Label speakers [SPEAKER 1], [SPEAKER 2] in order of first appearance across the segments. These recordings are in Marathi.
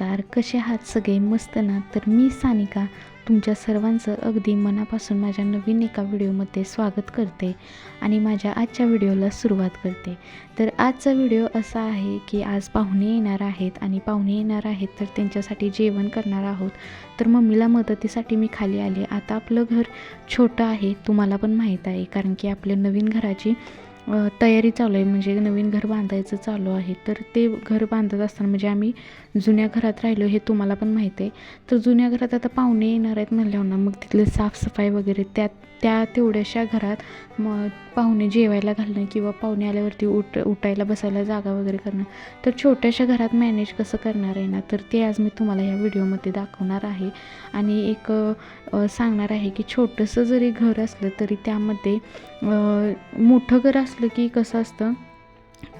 [SPEAKER 1] नमस्कार कसे आहात सगळे? मस्त ना? तर मी सानिका तुमच्या सर्वांचं अगदी मनापासून माझ्या नवीन एका व्हिडिओमध्ये स्वागत करते आणि माझ्या आजच्या व्हिडिओला सुरुवात करते. तर आजचा व्हिडिओ असा आहे की आज पाहुणे येणार आहेत आणि पाहुणे येणार आहेत तर त्यांच्यासाठी जेवण करणार आहोत. तर मम्मीला मदतीसाठी मी खाली आले. आता आपलं घर छोटं आहे तुम्हाला पण माहीत आहे कारण की आपल्या नवीन घराची तयारी चालू आहे. म्हणजे नवीन घर बांधायचं चालू आहे. तर ते घर बांधत असताना म्हणजे आम्ही जुन्या घरात राहिलो हे तुम्हाला पण माहीत आहे. तर जुन्या घरात आता पाहुणे येणार आहेत म्हणल्यावर ना मग तिथले साफसफाई वगैरे त्यात त्या तेवढ्याशा घरात मग पाहुणे जेवायला घालणं किंवा पाहुणे आल्यावरती उठ उठायला बसायला जागा वगैरे करणं. तर छोट्याशा घरात मॅनेज कसं करणार आहे ना? तर ते आज मी तुम्हाला या व्हिडिओमध्ये दाखवणार आहे. आणि एक सांगणार आहे की छोटंसं जरी घर असलं तरी त्यामध्ये मोठं घर असलं की कसं असतं?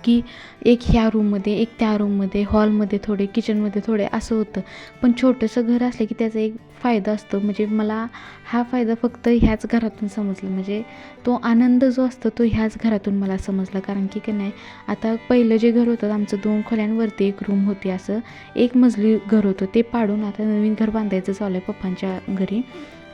[SPEAKER 1] की एक ह्या रूममध्ये एक त्या रूममध्ये हॉलमध्ये थोडे किचनमध्ये थोडे असं होतं. पण छोटंसं घर असलं की त्याचा एक फायदा असतो. म्हणजे मला हा फायदा फक्त ह्याच घरातून समजला. म्हणजे तो आनंद जो असतो तो ह्याच घरातून मला समजला. कारण की काय नाही आता पहिलं जे घर होतं आमचं दोन खोल्यांवरती एक रूम होती असं. एक मजली घर होतं ते पाडून आता नवीन घर बांधायचं चालू आहे पप्पांच्या घरी.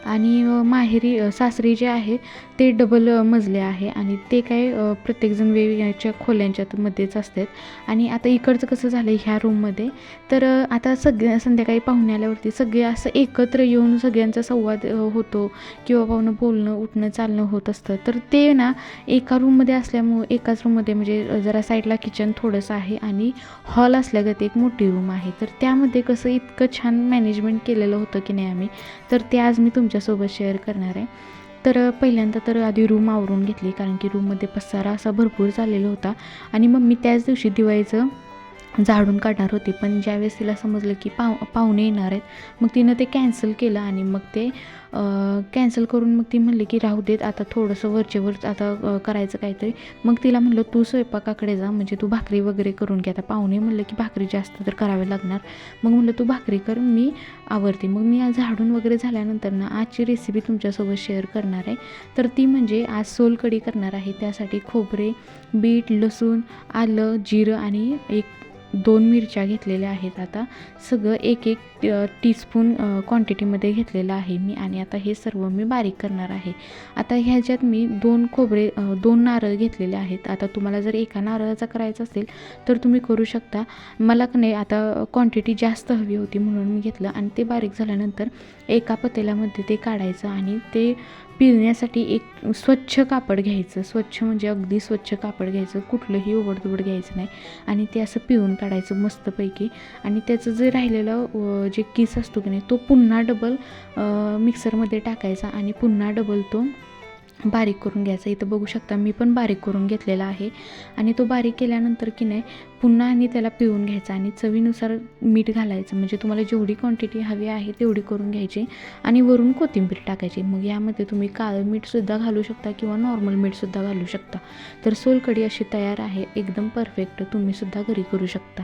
[SPEAKER 1] आणि माहेरी सासरी जे आहे ते डबल मजले आहे आणि ते काय प्रत्येकजण वेगवेगळ्या खोल्यांच्यात मध्येच असतात. आणि आता इकडचं कसं झालं आहे ह्या रूममध्ये तर आता सगळ्या संध्याकाळी पाहुणे आल्यावरती सगळे असं एकत्र येऊन सगळ्यांचा संवाद होतो किंवा पाहुणं बोलणं उठणं चालणं होत असतं. तर ते ना एका रूममध्ये असल्यामुळं एकाच रूममध्ये म्हणजे जरा साईडला किचन थोडंसं आहे आणि हॉल असल्यागत एक मोठी रूम आहे. तर त्यामध्ये कसं इतकं छान मॅनेजमेंट केलेलं होतं की नाही आम्ही तर ते आज मी तुमच्यासोबत शेअर करणार आहे. तर पहिल्यांदा तर आधी रूम आवरून घेतली कारण की रूममध्ये पसारा असा भरपूर झालेला होता. आणि मग मी त्याच दिवशी दिवाळीचं झाडून काढणार होती. पण ज्यावेळेस तिला समजलं की पाव पाहुणे येणार आहेत मग तिनं ते कॅन्सल केलं आणि मग ते कॅन्सल करून मग ती म्हणली की राहू देत आता थोडंसं वरचेवर आता करायचं काहीतरी. मग तिला म्हणलं तू स्वयंपाकाकडे जा म्हणजे तू भाकरी वगैरे करून घे. आता पाहुणे म्हणलं की भाकरी जास्त तर करावे लागणार. मग म्हणलं तू भाकरी कर मी आवडते मग मी आज झाडून वगैरे झाल्यानंतर ना आजची रेसिपी तुमच्यासोबत शेअर करणार आहे. तर ती म्हणजे आज सोलकढी करणार आहे. त्यासाठी खोबरे बीट लसूण आलं जिरं आणि एक दोन मिरच्या घेतलेल्या आहेत. आता सगळं एक एक टीस्पून क्वांटिटीमध्ये घेतलेलं आहे मी आणि आता हे सर्व मी बारीक करणार आहे. आता ह्याच्यात मी दोन खोबरे दोन नारळ घेतलेले आहेत. आता तुम्हाला जर एका नारळाचा करायचा असेल तर तुम्ही करू शकता. मला का नाही आता क्वांटिटी जास्त हवी होती म्हणून मी घेतलं आणि ते बारीक झाल्यानंतर एका पतेल्यामध्ये ते काढायचं आणि ते पिळण्यासाठी एक स्वच्छ कापड घ्यायचं. स्वच्छ म्हणजे अगदी स्वच्छ कापड घ्यायचं. कुठलंही ओबडधोबड घ्यायचं नाही. आणि ते असं पिळून काढायचं मस्तपैकी. आणि त्याचं जे राहिलेलं जे किस असतो की नाही तो पुन्हा डबल मिक्सरमध्ये टाकायचा आणि पुन्हा डबल तो बारीक करून घ्यायचा. इथं बघू शकता मी पण बारीक करून घेतलेला आहे. आणि तो बारीक केल्यानंतर की नाही पुन्हा आणि त्याला पिळून घ्यायचा आणि चवीनुसार मीठ घालायचं. म्हणजे तुम्हाला जेवढी क्वांटिटी हवी आहे तेवढी करून घ्यायची आणि वरून कोथिंबीर टाकायची. मग यामध्ये तुम्ही काळं मीठसुद्धा घालू शकता किंवा नॉर्मल मीठसुद्धा घालू शकता. तर सोलकढी अशी तयार आहे एकदम परफेक्ट तुम्हीसुद्धा घरी करू शकता.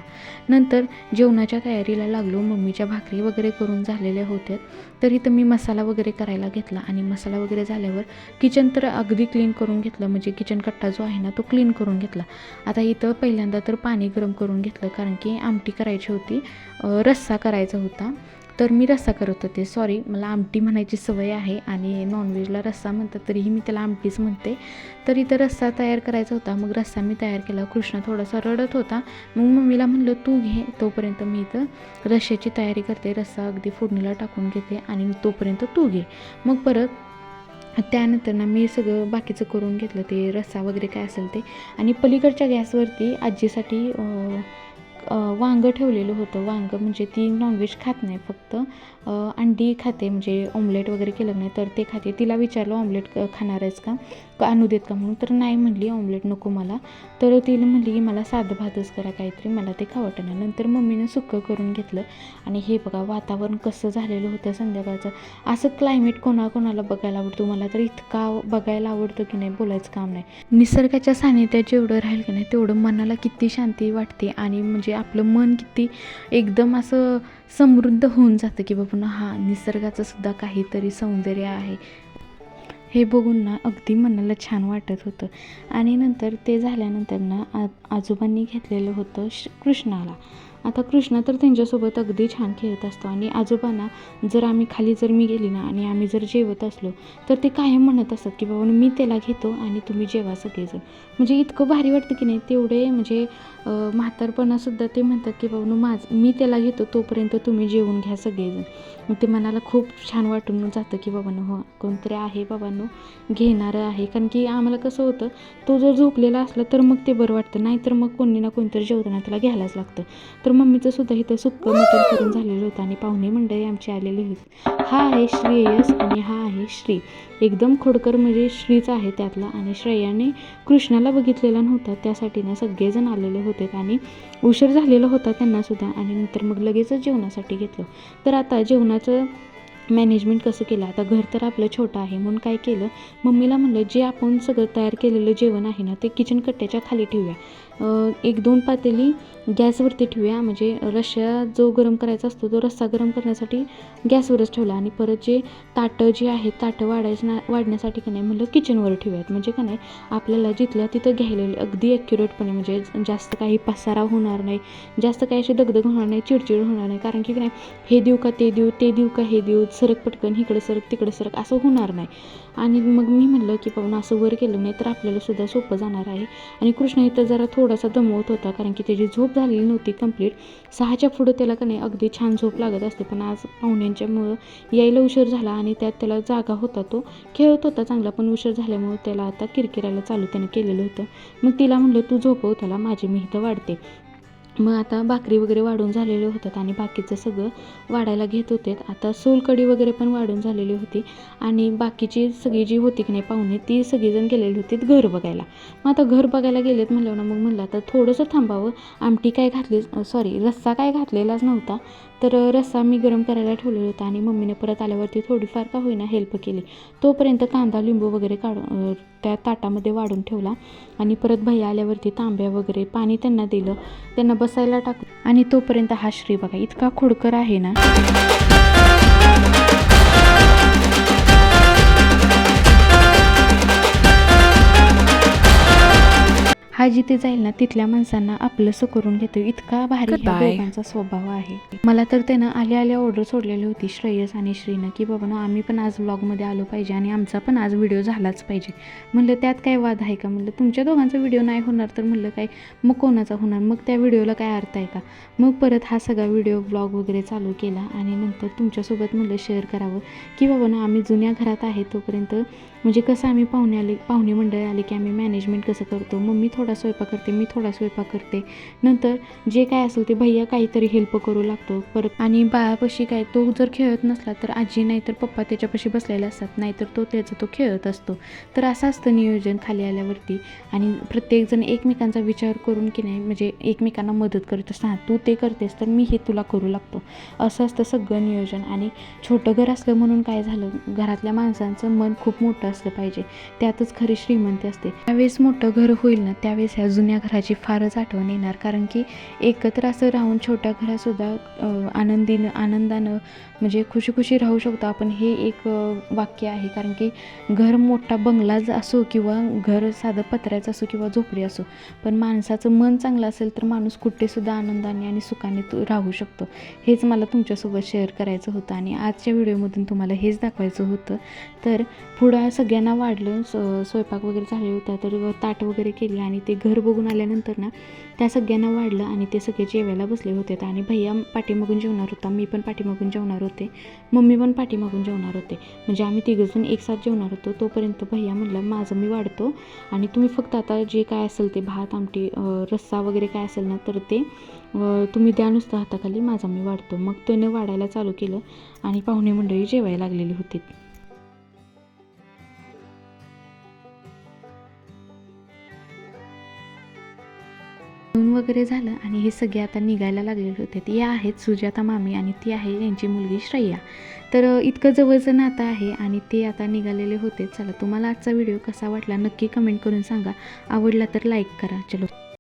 [SPEAKER 1] नंतर जेवणाच्या तयारीला लागलो. मम्मीच्या भाकरी वगैरे करून झालेल्या होत्या. तर इथं मी मसाला वगैरे करायला घेतला आणि मसाला वगैरे झाल्यावर किचन तर अगदी क्लीन करून घेतलं. म्हणजे किचन कट्टा जो आहे ना तो क्लीन करून घेतला. आता इथं पहिल्यांदा तर पाणी गरम करून घेतलं कारण की आमटी करायची होती. रस्सा करायचा होता. तर मी रस्सा करत होते. सॉरी मला आमटी म्हणायची सवय आहे आणि नॉनव्हेजला रस्सा म्हणतात तरीही मी त्याला आमटीच म्हणते. तर इथं रस्सा तयार करायचा होता. मग रस्सा मी तयार केला. कृष्णा थोडासा रडत होता. मग मम्मीला म्हणलं तू घे. तोपर्यंत मी इथं रश्श्याची तयारी करते. रस्सा अगदी फोडणीला टाकून घेते आणि तोपर्यंत तू घे. मग परत त्यानंतर ना मी सगळं बाकीचं करून घेतलं ते रस्सा वगैरे काय असेल ते. आणि पलीकडच्या गॅसवरती आजीसाठी वांगं ठेवलेलं होतं. वांगं म्हणजे ती नॉनव्हेज खात नाही फक्त. अंडी खाते म्हणजे ऑमलेट वगैरे केलं नाही तर ते खाते. तिला विचारलं ऑमलेट खाणार आहेस का? आणू देत का? म्हणून तर नाही म्हणली ऑमलेट नको मला. तर तिला म्हणली की मला साधं भातच करा काहीतरी मला ते खावटं नाही नंतर मम्मीनं सुक्कं करून घेतलं. आणि हे बघा वातावरण कसं झालेलं होतं संध्याकाळचं. असं क्लायमेट कोणाकोणाला बघायला आवडतं? मला तर इतका बघायला आवडतं की नाही बोलायचं काम नाही. निसर्गाच्या सानिध्यात जेवढं राहील की नाही तेवढं मनाला किती शांती वाटते. आणि म्हणजे म्हणजे आपलं मन किती एकदम असं समृद्ध होऊन जातं की बाबा हा निसर्गाचं सुद्धा काहीतरी सौंदर्य आहे. हे बघून ना अगदी मनाला छान वाटत होतं. आणि नंतर ते झाल्यानंतर ना आ आजोबांनी घेतलेलं होतं श कृष्णाला. आता कृष्णा तर त्यांच्यासोबत अगदी छान खेळत असतो आणि आजोबांना जर आम्ही खाली जर मी गेली ना आणि आम्ही जर जेवत असलो तर ते कायम म्हणत असतात की बाबा मी त्याला घेतो आणि तुम्ही जेवा सगळेजण. म्हणजे इतकं भारी वाटतं की नाही तेवढे म्हणजे म्हातारपणासुद्धा ते म्हणतात की बाबा माझ मी त्याला घेतो तोपर्यंत तुम्ही जेवून घ्या सगळेजण. मग ते मनाला खूप छान वाटून जातं की बाबांनो हो कोणतरी आहे बाबांनो घेणारं आहे. कारण की आम्हाला कसं होतं तो जर झोपलेला असला तर मग ते बरं वाटतं. नाहीतर मग कोणी ना कोणतरी जेवताना त्याला घ्यायलाच लागतं. तर मम्मीचं सुद्धा इथं सुक्कं मटण करून झालेलं होतं आणि पाहुणे मंडळी आमची आलेली होती. हा आहे श्रेयस आणि हा आहे श्री. एकदम खोडकर म्हणजे श्रीच आहे त्यातला आणि श्रेयाने कृष्णाला बघितलेला नव्हता त्यासाठी ना सगळेजण आलेले होते आणि उशीर झालेला होता त्यांनासुद्धा आणि नंतर मग लगेचच जेवणासाठी घेतलं. तर आता जेवणाचं मॅनेजमेंट कसं केलं? आता घर तर आपलं छोटं आहे म्हणून काय केलं? मम्मीला म्हणलं जे आपण सगळं तयार केलेलं जेवण आहे ना ते किचन कट्ट्याच्या खाली ठेवूया. एक दोन पातेली गॅसवरती ठेवूया. म्हणजे रश्या जो गरम करायचा असतो तो रस्सा गरम करण्यासाठी गॅसवरच ठेवला. आणि परत जे ताटं जी आहेत ताटं वाढायचं ना वाढण्यासाठी का नाही म्हणलं किचनवर ठेवूयात. म्हणजे का नाही आपल्याला जिथल्या तिथं घ्यायला अगदी ॲक्युरेटपणे म्हणजे जास्त काही पसारा होणार नाही. जास्त काही अशी दगदग होणार नाही चिडचिड होणार नाही. कारण की काय हे देऊ का ते देऊ ते देऊ का हे देऊ सरक पटकन इकडं सरक तिकडं सरक असं होणार नाही. आणि मग मी म्हणलं की पाहून असं वर केलं नाही तर आपल्याला सुद्धा सोपं जाणार आहे. आणि कृष्ण इथं जरा थोडं थोडासा दमवत होता कारण की त्याची झोप झालेली नव्हती कंप्लीट सहाच्या पुढं त्याला का नाही अगदी छान झोप लागत असते पण आज पाहुण्यांच्यामुळं यायला उशीर झाला आणि त्यात त्याला जागा होता तो. खेळत होता चांगला पण उशीर झाल्यामुळं त्याला आता किरकिरायला चालू त्यानं केलेलं होतं. मग तिला म्हणलं तू झोपव त्याला माझी मी वाढते. मग आता भाकरी वगैरे वाढून झालेले होतात आणि बाकीचं सगळं वाढायला घेत होते. आता सोलकढी वगैरे पण वाढून झालेली होती आणि बाकीची सगळी जी होती की नाही पाहुणे ती सगळीजण गेलेली होती घर बघायला. मग आता घर बघायला गेलेत म्हणलं ना मग म्हणलं आता थोडंसं थांबावं. आमटी काय घातली सॉरी रस्सा काय घातलेलाच नव्हता. तर रस्सा मी गरम करायला ठेवलेला होता आणि मम्मीने परत आल्यावरती थोडीफार का होईना हेल्प केली. तोपर्यंत कांदा लिंबू वगैरे काढून त्या ताटामध्ये वाढून ठेवला आणि परत भैया आल्यावरती तांब्या वगैरे पाणी त्यांना दिलं. त्यांना बसायला टाकलं आणि तोपर्यंत हा श्री बघा इतका खोडकर आहे ना. हा जिथे जाईल ना तिथल्या माणसांना आपलंसं करून घेतो इतका भारी. दोघांचा स्वभाव आहे. मला तर त्यानं आल्या आल्या ऑर्डर सोडलेली होती श्रेयस आणि श्रीनं की बाबा ना आम्ही पण आज व्लॉगमध्ये आलो पाहिजे आणि आमचा पण आज व्हिडिओ झालाच पाहिजे. म्हणलं त्यात काय वाद आहे का? म्हणलं तुमच्या दोघांचा व्हिडिओ नाही होणार तर म्हणलं काय? मग कोणाचा होणार? मग त्या व्हिडिओला काय अर्थ आहे का? मग परत हा सगळा व्हिडिओ ब्लॉग वगैरे चालू केला आणि नंतर तुमच्यासोबत म्हणलं शेअर करावं. की बाबा ना आम्ही जुन्या घरात आहे तोपर्यंत म्हणजे कसं आम्ही पाहुणे आले पाहुणे मंडळी आले की आम्ही मॅनेजमेंट कसं करतो? मम्मी थोडा स्वयंपाक करते मी थोडा स्वयंपाक करते. नंतर जे काय असेल ते भैया काहीतरी हेल्प करू लागतो. परत आणि बाळापाशी काय तो जर खेळत नसला तर आजी नाही तर पप्पा त्याच्यापाशी बसलेले असतात नाहीतर तो त्याचा तो खेळत असतो. तर असं असतं नियोजन खाली आल्यावरती. आणि प्रत्येकजण एकमेकांचा विचार करून की नाही म्हणजे एकमेकांना मदत करत असतं. हां तू ते करतेस तर मी हे तुला करू लागतो. असं असतं सगळं नियोजन. आणि छोटं घर असलं म्हणून काय झालं घरातल्या माणसांचं मन खूप मोठं असलं पाहिजे. त्यातच खरी श्रीमंती असते. त्यावेळेस मोठं घर होईल ना त्यावेळेस ह्या जुन्या घराची फारच आठवण येणार. कारण की एकत्र असं राहून छोट्या घरातसुद्धा आनंदीनं आनंदानं म्हणजे खुशी खुशी राहू शकतो. आपण हे एक वाक्य आहे. कारण की घर मोठा बंगलाच असो किंवा घर साधं पत्र्याचं असो किंवा झोपडी असो पण माणसाचं मन चांगलं असेल तर माणूस कुठेसुद्धा आनंदाने आणि सुखाने तो राहू शकतो. हेच मला तुमच्यासोबत शेअर करायचं होतं आणि आजच्या व्हिडिओमधून तुम्हाला हेच दाखवायचं होतं. तर पुढं सगळ्यांना वाढलं स्वयंपाक वगैरे झाले होता तर ताट वगैरे केली आणि ते घर बघून आल्यानंतर ना त्या सगळ्यांना वाढलं आणि ते सगळे जेवायला बसले होते आणि भैया पाठीमागून जेवणार होता मी पण पाठीमागून जेवणार होते. मम्मी पण पाठीमागून जेवणार होते. म्हणजे आम्ही तिघंजण एक साथ जेवणार होतो. तोपर्यंत भैया म्हणलं माझं मी वाढतो आणि तुम्ही फक्त आता जे काय असेल ते भात आमटी रस्सा वगैरे काय असेल ना तर ते तुम्ही द्या नुसतं हाताखाली माझा मी वाढतो. मग त्याने वाढायला चालू केलं आणि पाहुणे मंडळी जेवायला लागलेली होती. जेवण वगैरे झालं आणि हे सगळे आता निघायला लागलेले होते. ते आहेत सुजाता मामी आणि ती आहे यांची मुलगी श्रेया. तर इतकं जवळचं नातं आहे आणि ते आता निघालेले होते. चला तुम्हाला आजचा व्हिडिओ कसा वाटला नक्की कमेंट करून सांगा. आवडला तर लाईक करा. चलो